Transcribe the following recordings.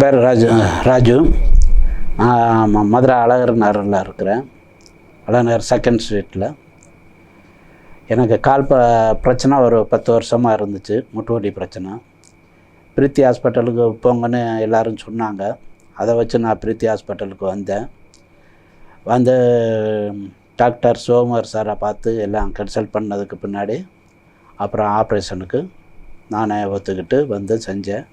பேர் ராஜு ராஜு. நான் மதுரை அழகர் நகரில் இருக்கிறேன். அழகர் நகர் செகண்ட் ஸ்ட்ரீட்டில் எனக்கு கால் ப பிரச்சனை ஒரு பத்து வருஷமாக இருந்துச்சு. முட்டு பிரச்சனை. பிரீத்தி ஹாஸ்பிட்டலுக்கு போங்கன்னு எல்லோரும் சொன்னாங்க. அதை வச்சு நான் பிரீத்தி ஹாஸ்பிட்டலுக்கு வந்தேன். வந்து டாக்டர் சோமர் சாரை பார்த்து எல்லாம் கன்சல்ட் பண்ணதுக்கு பின்னாடி அப்புறம் ஆப்ரேஷனுக்கு நானே ஒத்துக்கிட்டு வந்து செஞ்சேன்.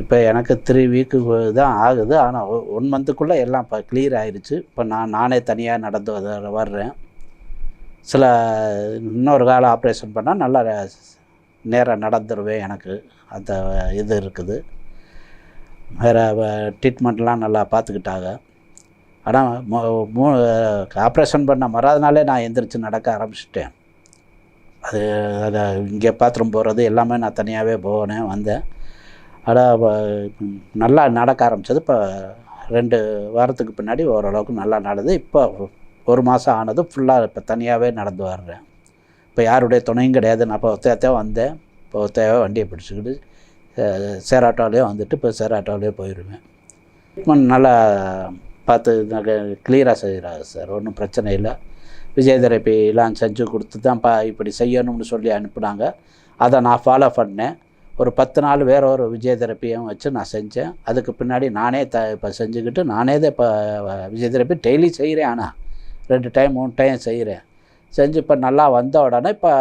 இப்போ எனக்கு த்ரீ வீக்கு தான் ஆகுது. ஆனால் ஒன் மந்த்துக்குள்ளே எல்லாம் இப்போ கிளியர் ஆயிடுச்சு இப்போ நான் நானே தனியாக நடந்து வர- வர்றேன். சில இன்னொரு காலம் ஆப்ரேஷன் பண்ணால் நல்லா நேராக நடந்துருவேன் எனக்கு. அந்த இது இருக்குது. வேறு ட்ரீட்மெண்ட்லாம் நல்லா பார்த்துக்கிட்டாங்க ஆனால் மூ ஆப்ரேஷன் பண்ண மறாதனாலே நாளே நான் எந்திரிச்சு நடக்க ஆரம்பிச்சிட்டேன். அது அதை இங்கே பாத்ரூம் போகிறது எல்லாமே நான் தனியாகவே போனேன் வந்தேன். ஆனால் நல்லா நடக்க ஆரம்பித்தது இப்போ ரெண்டு வாரத்துக்கு பின்னாடி ஓரளவுக்கு நல்லா நடந்தது இப்போ ஒரு மாதம் ஆனது ஃபுல்லாக இப்போ தனியாகவே நடந்து வர்றேன். இப்போ யாருடைய துணையும் கிடையாது. நான் இப்போ ஒத்தையத்தே வந்தேன். இப்போ ஒத்தையாவே வண்டியை பிடிச்சிக்கிட்டு சேராட்டோலேயே வந்துட்டு இப்போ சேராட்டோலேயே போயிடுவேன் ட்ரீட்மெண்ட் நல்லா பார்த்து கிளியராக செய்கிறாங்க சார். ஒன்றும் பிரச்சனை இல்லை. விஜய் தெரப்பிலாம் செஞ்சு கொடுத்து தான்ப்பா இப்படி செய்யணும்னு சொல்லி அனுப்புனாங்க. அதை நான் ஃபாலோ பண்ணேன். ஒரு பத்து நாள் வேற ஒரு விஜய் தெரப்பியும் வச்சு நான் செஞ்சேன். அதுக்கு பின்னாடி நானே த இப்போ செஞ்சுக்கிட்டு நானே தான் இப்போ விஜய் தெரப்பி டெய்லி செய்கிறேன் ஆனால் ரெண்டு டைம் மூணு டைம் செய்கிறேன் செஞ்சு இப்போ நல்லா வந்த உடனே இப்போ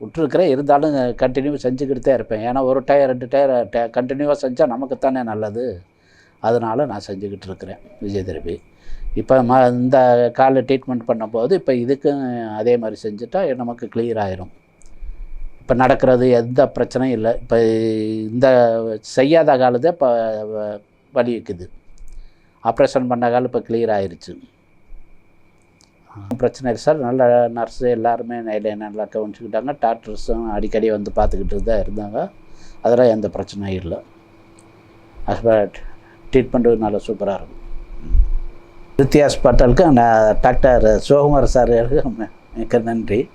விட்டுருக்குறேன் இருந்தாலும் கண்டினியூ செஞ்சுக்கிட்டு தான் இருப்பேன். ஏன்னா ஒரு டயர் ரெண்டு டைம் கண்டினியூவாக செஞ்சால் நமக்கு தானே நல்லது. அதனால் நான் செஞ்சுக்கிட்டு இருக்கிறேன் விஜய் தெரப்பி இப்போ ம இந்த காலில் ட்ரீட்மெண்ட் பண்ணும்போது இப்போ இதுக்கும் அதே மாதிரி செஞ்சுட்டா நமக்கு கிளியர் ஆயிரும். இப்போ நடக்கிறது எந்த பிரச்சனையும் இல்லை. இப்போ இந்த செய்யாத காலத்தை இப்போ வ- வலி இருக்குது. ஆப்ரேஷன் பண்ண காலம் இப்போ கிளியர் ஆயிடுச்சு பிரச்சனை இல்லை சார். நல்ல நர்ஸு எல்லாருமே நைல நல்லா கவனிச்சுக்கிட்டாங்க. டாக்டர்ஸும் அடிக்கடி வந்து பார்த்துக்கிட்டு தான் இருந்தாங்க. அதெல்லாம் எந்த பிரச்சனையும் இல்லை. ட்ரீட்மெண்ட்டு நல்லா சூப்பராக இருக்கும். திருத்தி ஹாஸ்பிட்டலுக்கு நான் டாக்டர் சிவகுமார் சார் மிக்க நன்றி.